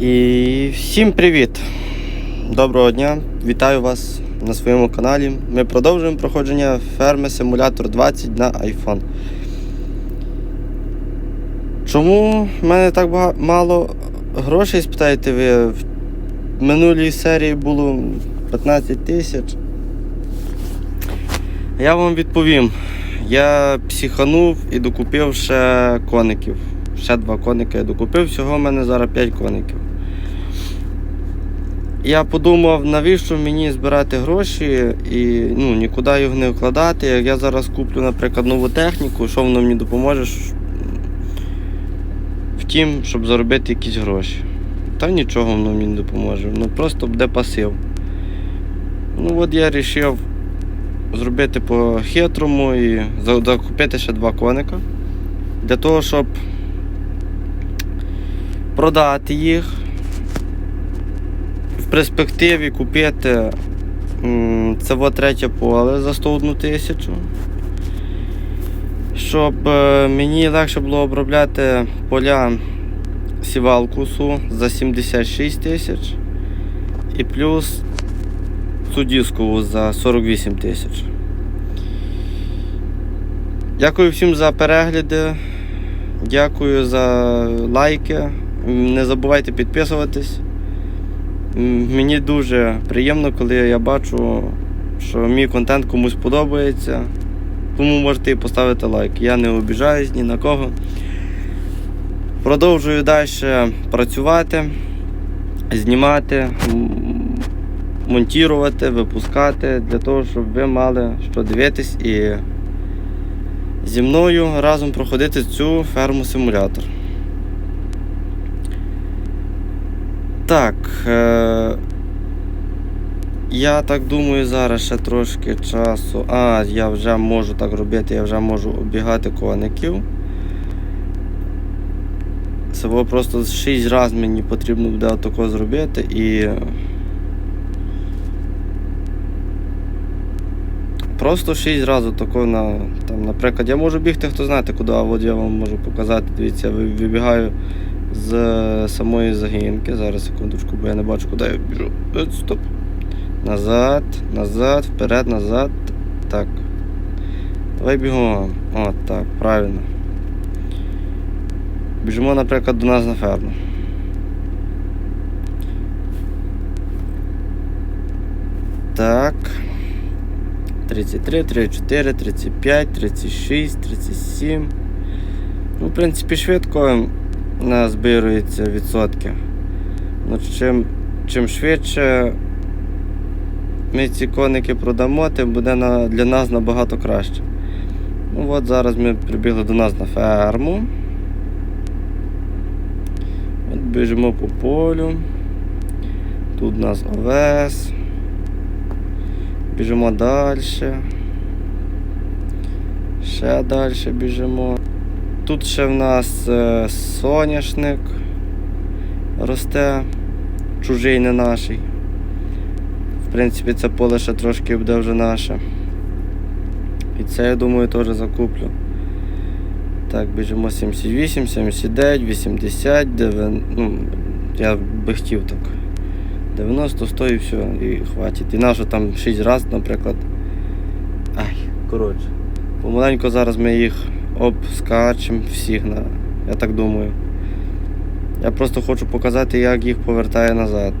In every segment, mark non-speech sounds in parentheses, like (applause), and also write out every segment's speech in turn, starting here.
І всім привіт! Доброго дня! Вітаю вас на своєму каналі. Ми продовжуємо проходження ферми Симулятор 20 на iPhone. Чому в мене так мало грошей, спитаєте ви? В минулій серії було 15 тисяч. Я вам відповім. Я психанув і докупив ще коників. Ще два коники я докупив, всього в мене зараз 5 коників. Я подумав, навіщо мені збирати гроші і ну, нікуди їх не вкладати. Як я зараз куплю, наприклад, нову техніку, що воно мені допоможе ш- в тім, щоб заробити якісь гроші. Та нічого воно мені не допоможе. Ну просто буде пасив. Ну от я вирішив зробити по-хитрому і закупити ще два коника. Для того, щоб продати їх. В перспективі купити це третє поле за 101 тисячу. Щоб е, мені легше було обробляти поля сівалкусу за 76 тисяч і плюс цю дискову за 48 тисяч. Дякую всім за перегляди. Дякую за лайки. Не забувайте підписуватись. Мені дуже приємно, коли я бачу, що мій контент комусь подобається. Тому можете і поставити лайк. Я не обіжаюсь ні на кого. Продовжую далі працювати, знімати, монтувати, випускати для того, щоб ви мали що дивитись і зі мною разом проходити цю ферму симулятор. Так. Е- я так думаю, зараз ще трошки часу. А, я вже можу так робити, я вже можу обігати коників. Це було просто 6 разів мені потрібно буде отако зробити і. Просто 6 разів тако на. Там, наприклад, я можу бігти, хто знаєте куди, а от я вам можу показати. Дивіться, я вибігаю з самої загінки. Зараз секундочку, бо я не бачу, куди я біжу. Е, Стоп. Назад, назад, вперед, назад. Так. Давай бігом. О, так, правильно. Біжимо, наприклад, до нас на ферму. Так. 33, 34, 35, 36, 37. Ну, в принципі, швидко назбирується відсотки. Ну, чим, чим швидше ми ці коники продамо, тим буде на, для нас набагато краще. Ну от зараз ми прибігли до нас на ферму. От біжимо по полю. Тут у нас овес. Біжимо далі. Ще далі біжимо. Тут ще в нас е, соняшник росте, чужий не наший. В принципі, це поле ще трошки буде вже наше. І це, я думаю, теж закуплю. Так, біжимо 78, 79, 80, 90, ну, я би хотів так. 90, 100 і все, і хватить. І нащо там 6 разів, наприклад. Ай, коротше. Помаленько зараз ми їх обскачемо всіх на. Я так думаю. Я просто хочу показати, як їх повертає назад.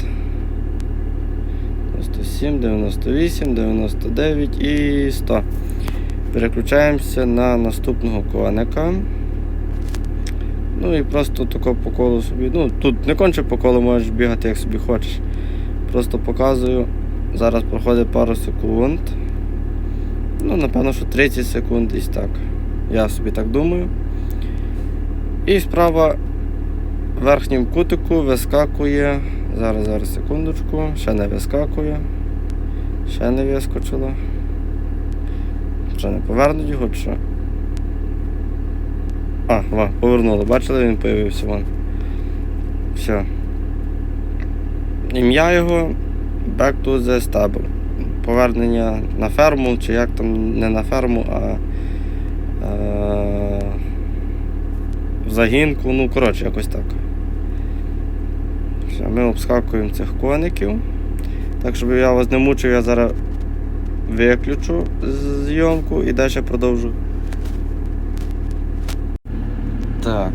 97, 98, 99 і 100. Переключаємося на наступного коника. Ну і просто тако по колу собі. Ну, тут не конче по колу можеш бігати, як собі хочеш. Просто показую. Зараз проходить пару секунд. Ну, напевно, що 30 секунд десь так. Я собі так думаю. І справа в верхньому кутику вискакує. Зараз, зараз, секундочку. Ще не вискакує. Ще не вискочило. Що не повернуть його чи? А, ва, повернуло. Бачили, він появився вон. Все. Ім'я його Back to the Stable. Повернення на ферму, чи як там не на ферму, а в загінку, ну коротше, якось так. Ще Ми обскакуємо цих коників. Так, щоб я вас не мучив, я зараз виключу зйомку і далі продовжу. Так.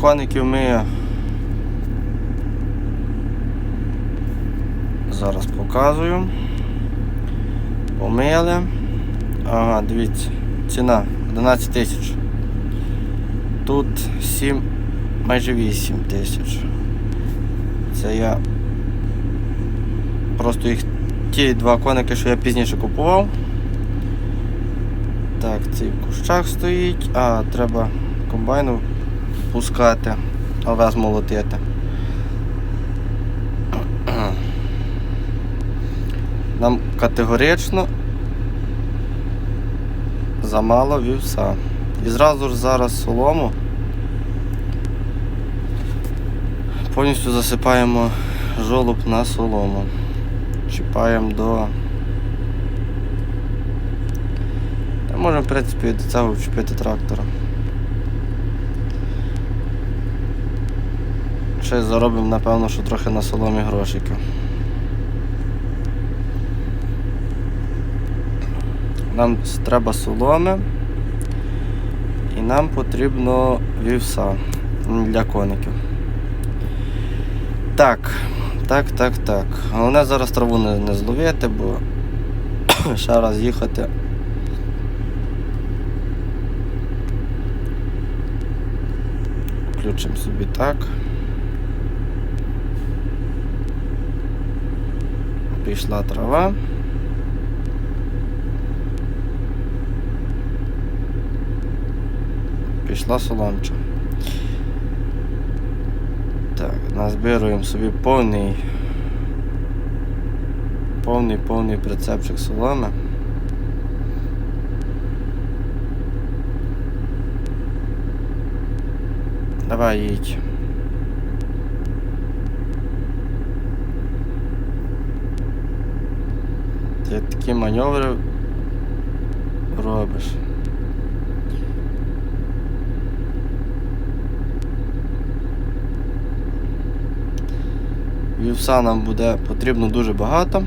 Коників ми зараз показую. Помили. Ага, дивіться, ціна 11 тисяч. Тут 7, майже 8 тисяч. Це я просто їх ті два коники, що я пізніше купував. Так, цей в кущах стоїть, а треба комбайну пускати, овес молотити. Нам категорично замало вівса. І зразу ж зараз солому повністю засипаємо жолоб на солому. Чіпаємо до. Можемо, в принципі, до цього вчепити трактора. Ще заробимо, напевно, що трохи на соломі грошиків. Нам треба соломи і нам потрібно вівса для коників. Так, так, так, так. Головне зараз траву не, не зловити, бо (coughs) ще раз їхати. Включимо собі так. Пішла трава. Пішла соломча. Так, назбируємо собі повний повний повний прицепчик соломи. Давай їдь. Ти такі маневри робиш. Вівса нам буде потрібно дуже багато.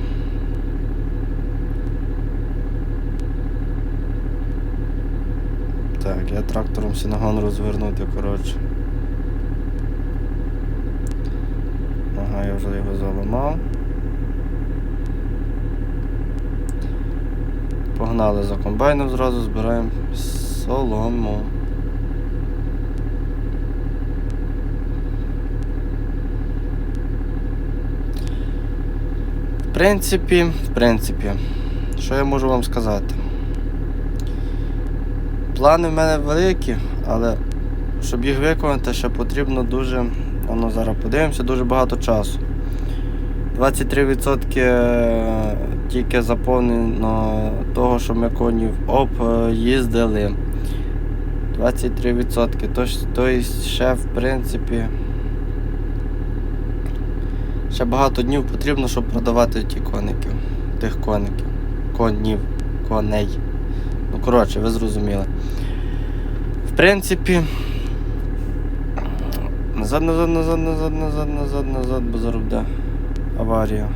Так, я трактором синагон розвернути, коротше. Ага, я вже його заламав. Погнали за комбайном зразу, збираємо солому. В принципі, в принципі, що я можу вам сказати? Плани в мене великі, але щоб їх виконати, ще потрібно дуже, воно зараз подивимося, дуже багато часу. 23% тільки заповнено того, що ми конів об'їздили. 23%. Тобто ще в принципі ще багато днів потрібно, щоб продавати ті коників. Тих коників. Конів. Коней. Ну, коротше, ви зрозуміли. В принципі. Назад, назад, назад, назад, назад, назад, назад, бо буде аварія.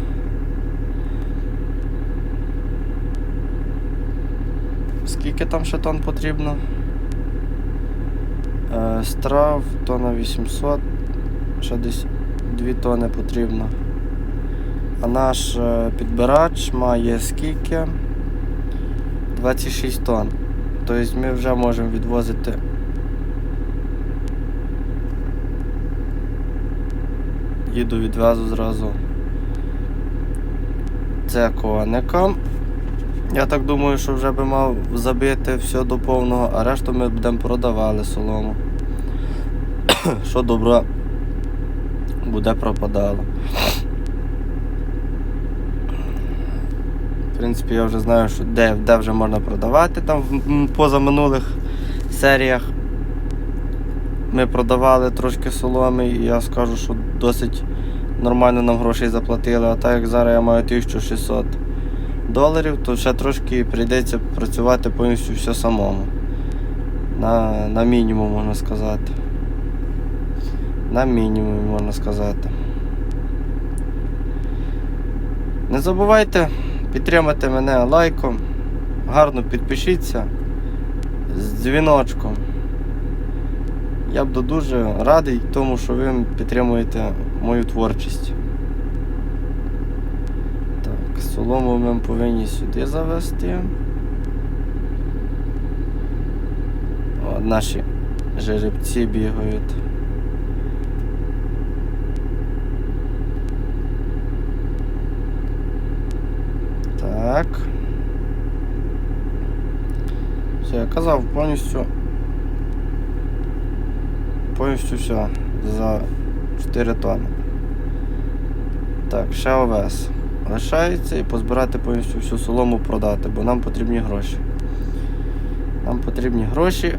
Скільки там ще тонн потрібно? Е, страв, тонна 800, ще десь 2 тонни потрібно. А наш е, підбирач має скільки? 26 тонн. Тобто ми вже можемо відвозити. Їду відвезу зразу. Це коника. Я так думаю, що вже би мав забити все до повного, а решту ми будемо продавали солому. (coughs) Що добро буде пропадало. В принципі, я вже знаю, що де, де вже можна продавати. Там в позаминулих серіях ми продавали трошки соломи, і я скажу, що досить нормально нам грошей заплатили, а так як зараз я маю 1600 доларів, то ще трошки прийдеться працювати повністю все самому. На, на мінімум, можна сказати. На мінімум, можна сказати. Не забувайте підтримати мене лайком. Гарно підпишіться з дзвіночком. Я буду дуже радий тому, що ви підтримуєте мою творчість. Так, солому ми повинні сюди завести. О, наші жеребці бігають. Так. Все, я казав повністю. Повністю все. За 4 тонни. Так, ще овес. Лишається і позбирати повністю всю солому продати, бо нам потрібні гроші. Нам потрібні гроші,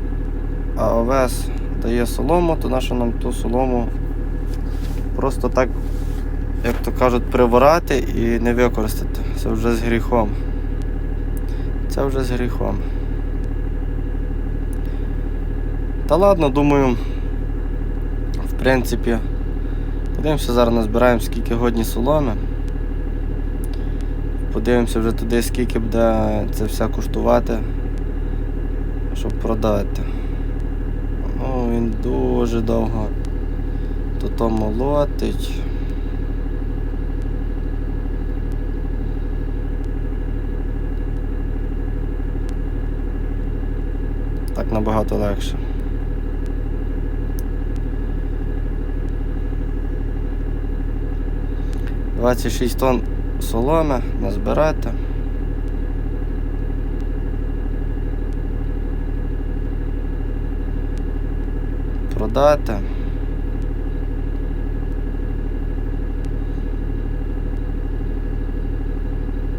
а овес дає солому, то нащо нам ту солому просто так, як то кажуть, приворати і не використати. Це вже з гріхом. Це вже з гріхом. Та ладно, думаю, в принципі, подивимося, зараз назбираємо скільки годні соломи. Подивимося вже туди, скільки буде це все коштувати, щоб продати. Ну, він дуже довго то то молотить. Так набагато легше. Двадцять шість тонн соломи назбирати. Продати.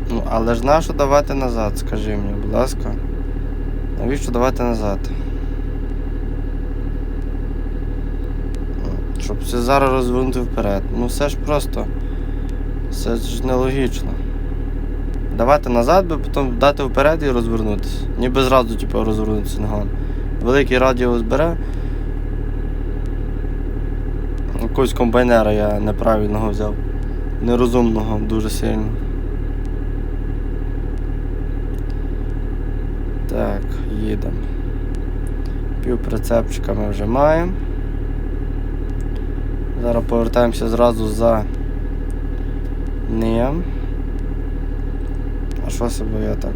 Ну, але ж нащо давати назад, скажи мені, будь ласка. Навіщо давати назад? Щоб все зараз розвернути вперед. Ну все ж просто. Це ж нелогічно. Давати назад, би потім дати вперед і розвернутися. Ніби зразу типу, розвернутися ногами. Великий радіус бере. Якогось комбайнера я неправильного взяв. Нерозумного дуже сильно. Так, їдемо. Пів прицепчика ми вже маємо. Зараз повертаємося зразу за ним. А що себе я так?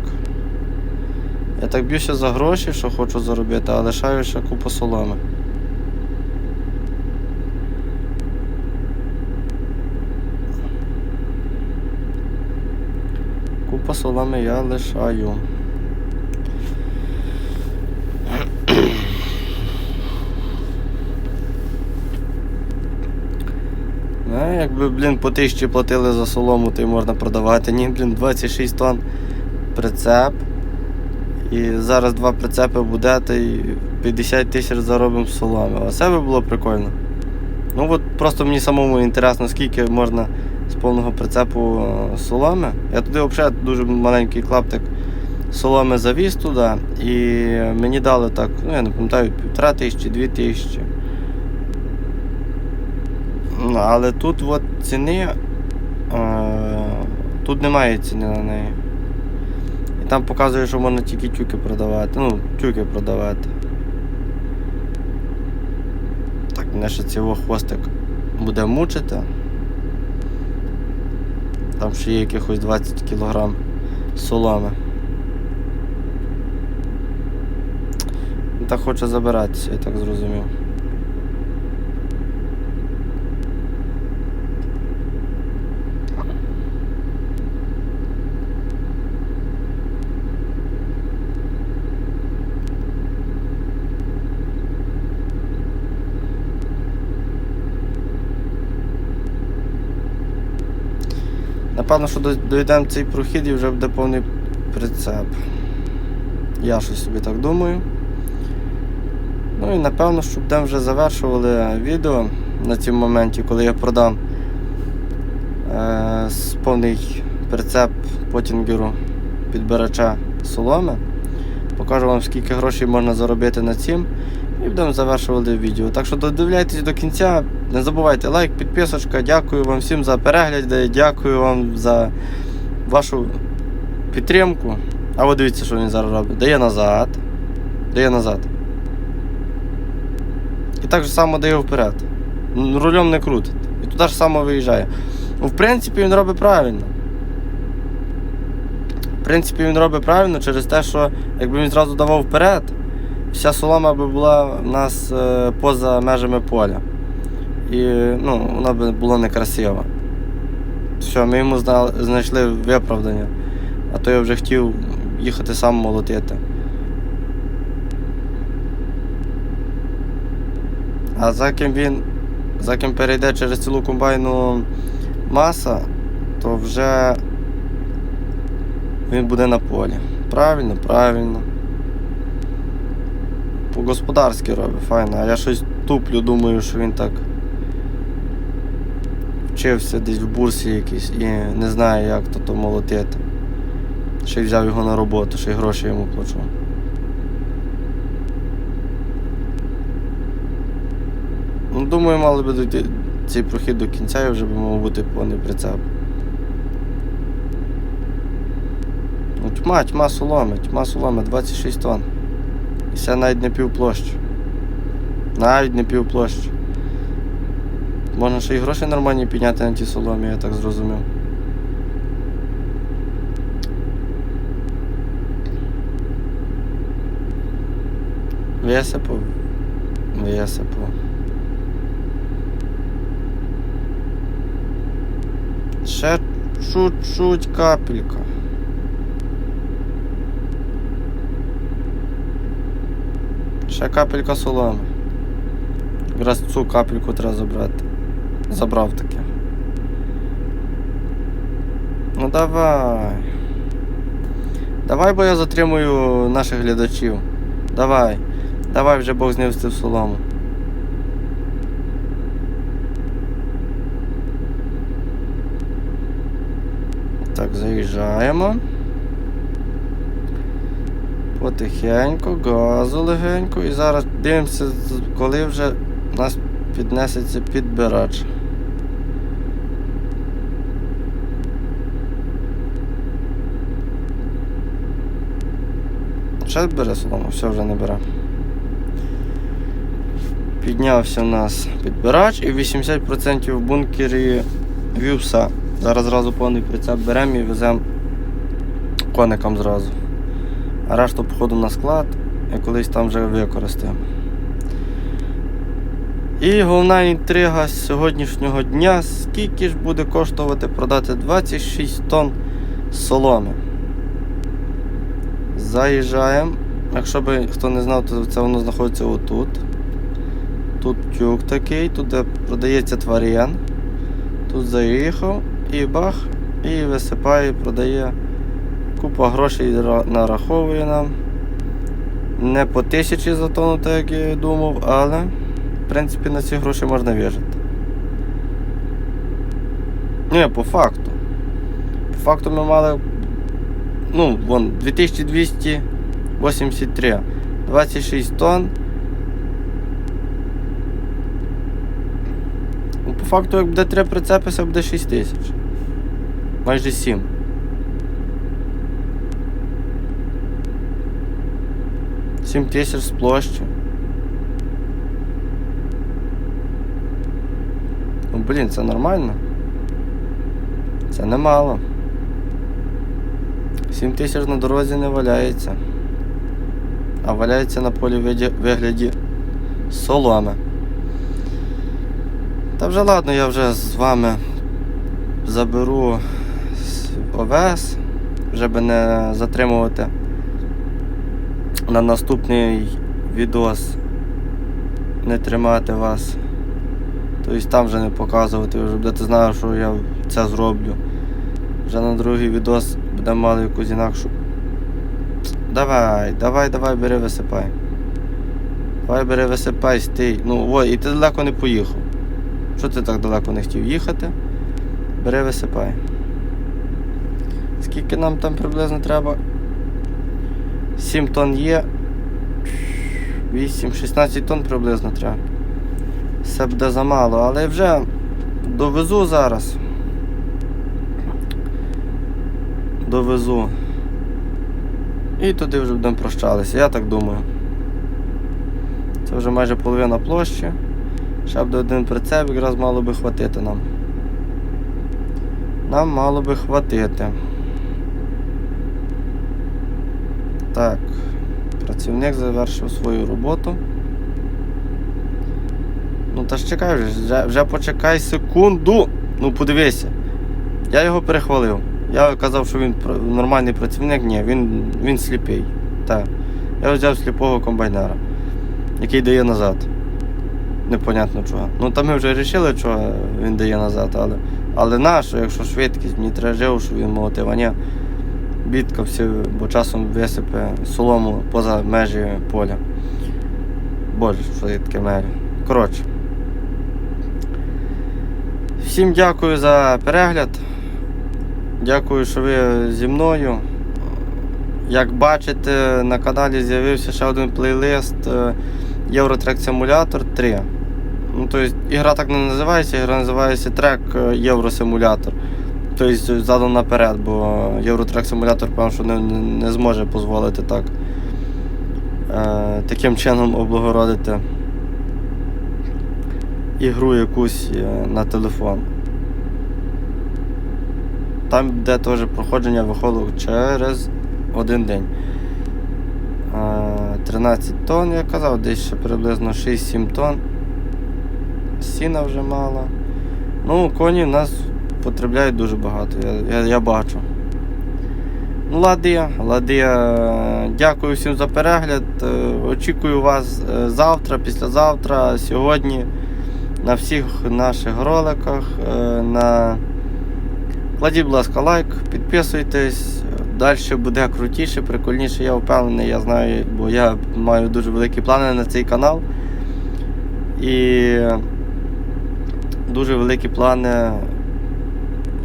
Я так б'юся за гроші, що хочу заробити, а лишаю ще купу соломи. Купа соломи я лишаю. Ну, якби, блін, по тисячі платили за солому, то й можна продавати. Ні, блін, 26 тонн прицеп. І зараз два прицепи буде, то й 50 тисяч заробимо соломи. А це би було прикольно. Ну от просто мені самому інтересно, скільки можна з повного прицепу е, соломи. Я туди взагалі дуже маленький клаптик соломи завіз туди, і мені дали так, ну я не пам'ятаю, півтора тисячі, дві тисячі. Але тут от ціни. Е, тут немає ціни на неї. І там показує, що можна тільки тюки продавати. Ну, тюки продавати. Так, мене ще цього хвостик буде мучити. Там ще є якихось 20 кг соломи. Він Так хоче забиратися, я так зрозумів. Напевно, що дойдемо цей прохід і вже буде повний прицеп. Я щось собі так думаю. Ну і напевно, що будемо вже завершували відео на цьому моменті, коли я продам е, повний прицеп потінгеру підбирача соломи. Покажу вам, скільки грошей можна заробити на цим. І будемо завершувати відео. Так що додивляйтесь до кінця. Не забувайте лайк, підписочка. Дякую вам всім за перегляд. Дякую вам за вашу підтримку. А ви дивіться, що він зараз робить. Дає назад. Дає назад. І так же само дає вперед. Рулем не крутить. І туди ж само виїжджає. Ну, в принципі, він робить правильно. В принципі, він робить правильно через те, що якби він зразу давав вперед, вся солома би була в нас е, поза межами поля. І ну, вона б була некрасива. Все, ми йому зна- знайшли виправдання. А то я вже хотів їхати сам молотити. А за ким він, за ким перейде через цілу комбайну маса, то вже він буде на полі. Правильно, правильно. По-господарськи робить, файно. А я щось туплю, думаю, що він так вчився десь в бурсі якійсь і не знає, як то, то молотити. Ще й взяв його на роботу, ще й гроші йому плачу. Ну, думаю, мали би дойти цей прохід до кінця і вже би мав бути повний прицеп. Ну, тьма, тьма соломи, тьма соломи, 26 тонн. І це навіть не півплощі. Навіть не півплощі. Можна ще й гроші нормальні підняти на ті соломі, я так зрозумів. Висипав. Висипав. Ще чуть-чуть капелька. Ще капелька соломи. Якраз цю капельку треба забрати. Забрав таке. Ну давай. Давай, бо я затримую наших глядачів. Давай. Давай вже Бог знивсти в солому. Так, заїжджаємо. Потихеньку, газу легенько і зараз дивимося, коли вже нас піднесеться підбирач. Ще бере солому, все вже не бере. Піднявся у нас підбирач і 80% в бункері вівса. Зараз зразу повний прицеп беремо і веземо коникам зразу. А решту походу на склад і колись там вже використаємо. І головна інтрига з сьогоднішнього дня, скільки ж буде коштувати продати 26 тонн соломи. Заїжджаємо. Якщо би хто не знав, то це воно знаходиться отут. Тут тюк такий, тут де продається тварин. Тут заїхав і бах, і висипає, продає. Купа грошей ра- нараховує нам. Не по тисячі за тонну, так як я думав, але в принципі на ці гроші можна вижити. Ні, по факту. По факту ми мали. Ну, вон, 2283. 26 тонн. Ну, по факту, як буде 3 прицепи, це буде 6 тисяч. Майже 7. Сім тисяч з площі. Ну, блін, це нормально. Це немало. 7 тисяч на дорозі не валяється. А валяється на полі вигляді соломи. Та вже ладно, я вже з вами заберу вже би не затримувати на наступний відос, не тримати вас. Тобто там вже не показувати, вже будете знати, що я це зроблю. Вже на другий відос будемо мали якусь інакшу. Давай, давай, давай, бери висипай. Давай бери висипай, стій. Ну ой, і ти далеко не поїхав. Що ти так далеко не хотів їхати? Бери висипай. Скільки нам там приблизно треба? 7 тонн є. 8-16 тонн приблизно треба. Все буде замало, але вже довезу зараз. Довезу. І туди вже будемо прощалися, я так думаю. Це вже майже половина площі. Ще буде один прицеп, якраз мало би хватити нам. Нам мало би хватити. Так. Працівник завершив свою роботу. Ну та ж чекай вже, вже почекай секунду. Ну подивися. Я його перехвалив. Я казав, що він нормальний працівник, ні, він, він сліпий. Так. Я взяв сліпого комбайнера, який дає назад. Непонятно чого. Ну там ми вже вирішили, чого він дає назад, але. Але нащо, якщо швидкість, мені треба живо, щоб він молотив, а ні. Бо часом висипе солому поза межі поля. Боже, що я таке мері. Коротше. Всім дякую за перегляд. Дякую, що ви зі мною. Як бачите, на каналі з'явився ще один плейлист Eurotrack Simulator 3. Ну, тобто, ігра так не називається, ігра називається трек Євросимулятор. Тобто задом наперед, бо Eurotrack Simulator, певно, не, не зможе дозволити так. Е, таким чином облагородити ігру якусь е, на телефон. Там де теж проходження виходило через один день. Е, 13 тонн, я казав, десь ще приблизно 6-7 тонн. Сіна вже мало. Ну, коні в нас потребляють дуже багато, я, я, я бачу. Ну, лади. е, Дякую всім за перегляд. е, Очікую вас е, завтра, післязавтра, сьогодні на всіх наших роликах. е, На... Кладіть, будь ласка, лайк, підписуйтесь. Далі буде крутіше, прикольніше, я впевнений, я знаю, бо я маю дуже великі плани на цей канал. І дуже великі плани,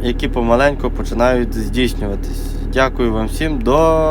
які помаленьку починають здійснюватись. Дякую вам всім. До